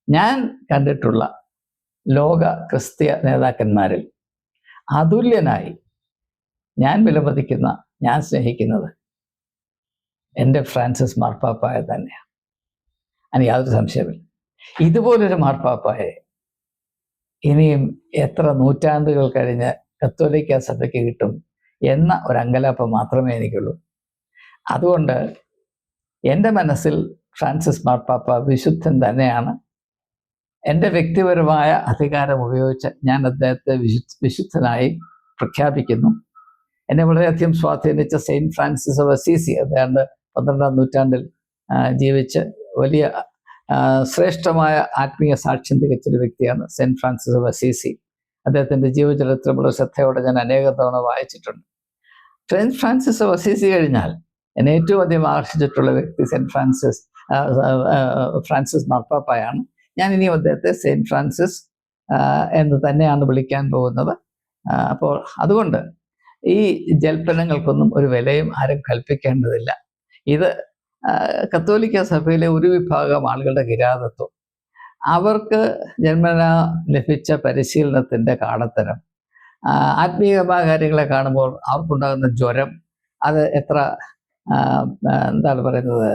ഞാൻ കണ്ടിട്ടുള്ള ലോക ക്രിസ്തീയ നേതാക്കന്മാരിൽ അതുല്യനായി ഞാൻ വിലമതിക്കുന്ന ഞാൻ സ്നേഹിക്കുന്നത് എന്റെ ഫ്രാൻസിസ് മാർപ്പാപ്പായ തന്നെയാണ്. അതിന് യാതൊരു സംശയമില്ല ഇതുപോലൊരു മാർപ്പാപ്പായെ ഇനിയും എത്ര നൂറ്റാണ്ടുകൾ കഴിഞ്ഞ് കത്തോലിക്ക സഭയ്ക്ക് കിട്ടും എന്ന ഒരു അങ്കലാപ്പം മാത്രമേ എനിക്കുള്ളൂ. അതുകൊണ്ട് എന്റെ മനസ്സിൽ ഫ്രാൻസിസ് മാർപ്പാപ്പ വിശുദ്ധൻ തന്നെയാണ്. എന്റെ വ്യക്തിപരമായ അധികാരം ഉപയോഗിച്ച് ഞാൻ അദ്ദേഹത്തെ വിശു വിശുദ്ധനായി പ്രഖ്യാപിക്കുന്നു. എന്നെ വളരെയധികം സ്വാധീനിച്ച സെയിന്റ് ഫ്രാൻസിസ് ഓഫ് അസീസി അദ്ദേഹം പന്ത്രണ്ടാം നൂറ്റാണ്ടിൽ ജീവിച്ച് വലിയ ശ്രേഷ്ഠമായ ആത്മീയ സാക്ഷ്യം തികച്ചൊരു വ്യക്തിയാണ് സെയിന്റ് ഫ്രാൻസിസ് ഓഫ് അസീസി. അദ്ദേഹത്തിന്റെ ജീവചരിത്രമുള്ള ശ്രദ്ധയോടെ ഞാൻ അനേക തവണ വായിച്ചിട്ടുണ്ട്. സെന്റ് ഫ്രാൻസിസ് അസീസി കഴിഞ്ഞാൽ എന്നെ ഏറ്റവും അധികം ആകർഷിച്ചിട്ടുള്ള വ്യക്തി സെന്റ് ഫ്രാൻസിസ് ഫ്രാൻസിസ് മാർപ്പാപ്പയാണ്. ഞാൻ ഇനിയും അദ്ദേഹത്തെ സെയിന്റ് ഫ്രാൻസിസ് എന്ന് തന്നെയാണ് വിളിക്കാൻ പോകുന്നത്. അപ്പോൾ അതുകൊണ്ട് ഈ ജൽപ്പനങ്ങൾക്കൊന്നും ഒരു വിലയും ആരും കൽപ്പിക്കേണ്ടതില്ല. ഇത് കത്തോലിക്ക സഭയിലെ ഒരു വിഭാഗം ആളുകളുടെ കിരാതത്വം. അവർക്ക് ജന്മന ലഭിച്ച പരിശീലനത്തിന്റെ കാടത്തരം ആ, ആത്മീയമായ കാര്യങ്ങളെ കാണുമ്പോൾ അവർക്കുണ്ടാകുന്ന ജ്വരം അത് എത്ര എന്താണ് പറയുന്നത്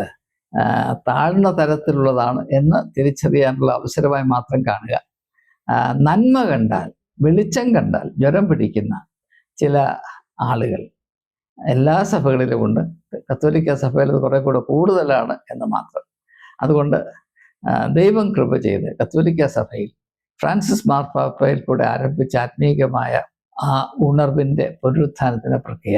താഴ്ന്ന തരത്തിലുള്ളതാണ് എന്ന് തിരിച്ചറിയാനുള്ള അവസരമായി മാത്രം കാണുക. നന്മ കണ്ടാൽ വെളിച്ചം കണ്ടാൽ ജ്വരം പിടിക്കുന്ന ചില ആളുകൾ എല്ലാ സഭകളിലുമുണ്ട്. കത്തോലിക്ക സഭയിൽ കുറെ കൂടെ കൂടുതലാണ് എന്ന് മാത്രം. അതുകൊണ്ട് ദൈവം കൃപ ചെയ്ത് കത്തോലിക്ക സഭയിൽ ഫ്രാൻസിസ് മാർപ്പാപ്പയിൽ കൂടെ ആരംഭിച്ച ആത്മീയമായ ആ ഉണർവിന്റെ പുനരുത്ഥാനത്തിന്റെ പ്രക്രിയ.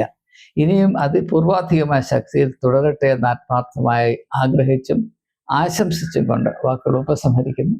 ഇനിയും അത് പൂർവാധികമായ ശക്തിയിൽ തുടരട്ടെ എന്ന് ആത്മാർത്ഥമായി ആഗ്രഹിച്ചും ആശംസിച്ചും കൊണ്ട് വാക്കുകൾ ഉപസംഹരിക്കുന്നു.